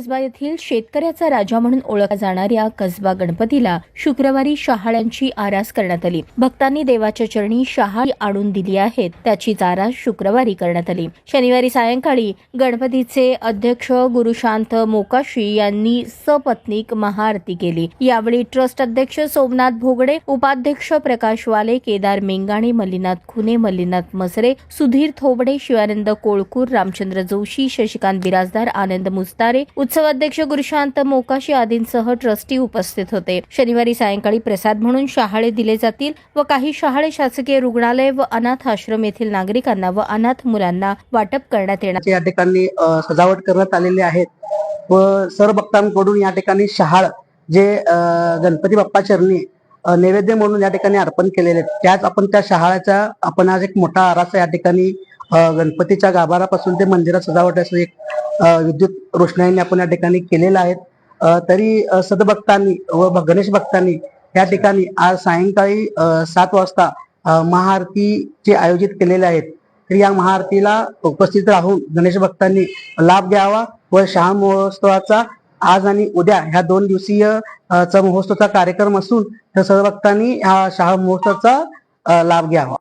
कसबा येथील शेतकऱ्याचा राजा म्हणून ओळखला जाणाऱ्या कसबा गणपतीला शुक्रवारी शहाळ्यांची आरास करण्यात आली. भक्तांनी देवाच्या चरणी शहाळी आणून दिली आहेत. त्याची आरास शुक्रवारी करण्यात आली. शनिवारी सायंकाळी गणपतीचे अध्यक्ष गुरुशांत मोकाशी यांनी सपत्नीक महाआरती केली. यावेळी ट्रस्ट अध्यक्ष सोमनाथ भोगडे उपाध्यक्ष प्रकाश वाले केदार मेंगाणे मल्लीनाथ खुने मल्लीनाथ मसरे सुधीर थोबडे शिवानंद कोळकूर रामचंद्र जोशी शशिकांत बिराजदार आनंद मुस्तारे उत्सवाध्यक्ष गुरुशांत मोकाशी आदींसह ट्रस्टी उपस्थित होते. शनिवारी सायंकाळी प्रसाद म्हणून शहाळे दिले जातील व काही शहाळे शासकीय रुग्णालय व अनाथ आश्रम येथील नागरिकांना व अनाथ मुलांना वाटप करण्यात येणार. या ठिकाणी सजावट करण्यात आलेली आहेत व सर्व भक्तांकडून या ठिकाणी शहाळ जे गणपती बाप्पा चरणी नैवेद्य म्हणून या ठिकाणी अर्पण केलेले आहेत. त्याच आपण त्या शहाळ्याचा आपण आज एक मोठा आरासा या ठिकाणी गणपतीच्या गाभारापासून ते मंदिरात सजावट असं एक विद्युत रोषणाईने आपण या ठिकाणी केलेलं आहे. तरी सदभक्तांनी व गणेश भक्तांनी या ठिकाणी आज सायंकाळी सात वाजता अ, महाआरतीचे आयोजित केलेले आहेत. तर या महाआरतीला उपस्थित राहून गणेश भक्तांनी लाभ घ्यावा व शहा महोत्सवाचा आज आणि उद्या ह्या दोन दिवसीय चा महोत्सवाचा कार्यक्रम असून तर सर्व भक्तांनी ह्या शहा महोत्सवाचा लाभ घ्यावा.